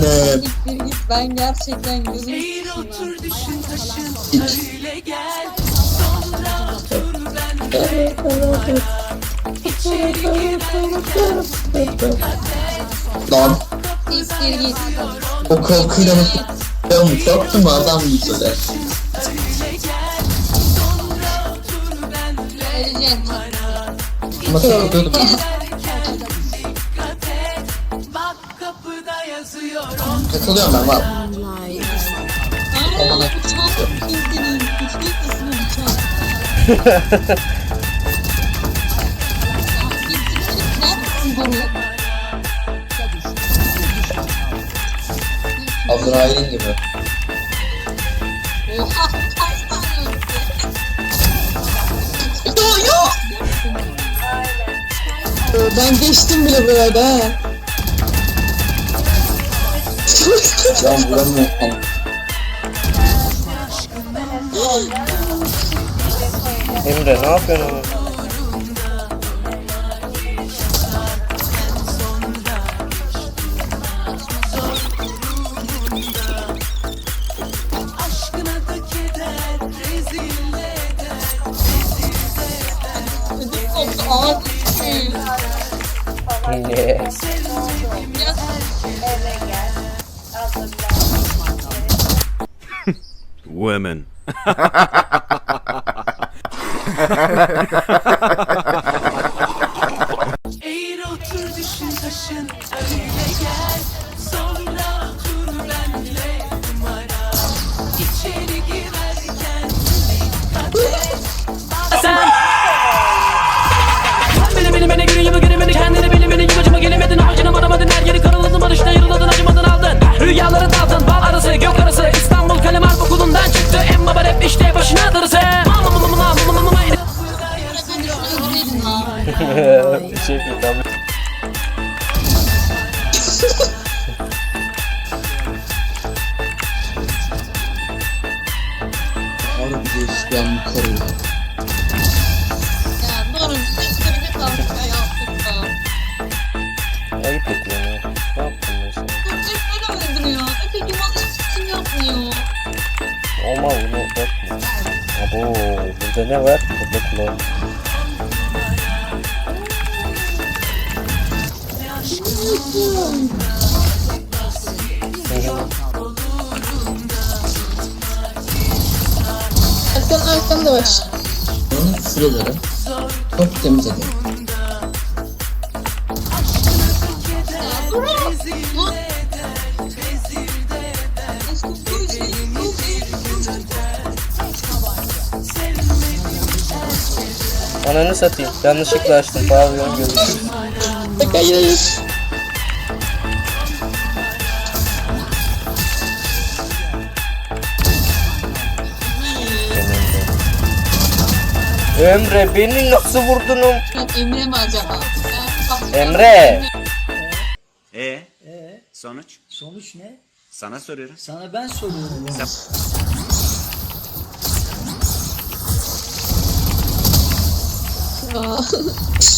tanem. Siktir git ben gerçekten gözüm Eğil otur düşün taşın gel Sonra otur benle İçeri girerken Lan Siktir git. o korkuyla nasıl yapmış yaptı mı adam mı söyle? Öleceğim. Ama takılıyordum. dikkat Takılıyorum ben. Aa, Aman bıçak? Azrail'in gibi. Oha kaç tane öldü? Yo yo. Ben geçtim bile ha. Can vuramıyorum. Emre ne yapıyorsun? Aşkına da Women. şey tamam. Harbi geçken bu karı. Ya doğru sen tavsiye yaptık da. Ayıp ediyorsun ya. Ne yaptın ben sana? Çocuk beni öldürüyor. Öteki bana hiçbir şey yapmıyor. Olmaz bunu yapma. Abo burada ne var? Burada kulağım. Arkan arkanda var. Onun sıraları çok temiz adam. Ananı satayım. Yanlışlıkla açtım. Pavyon görüşürüz. Hayır hayır. Emre beni nasıl vurdun? oğlum? Emre mi acaba? Emre. E sonuç? Sonuç ne? Sana soruyorum. Sana ben soruyorum. Aa.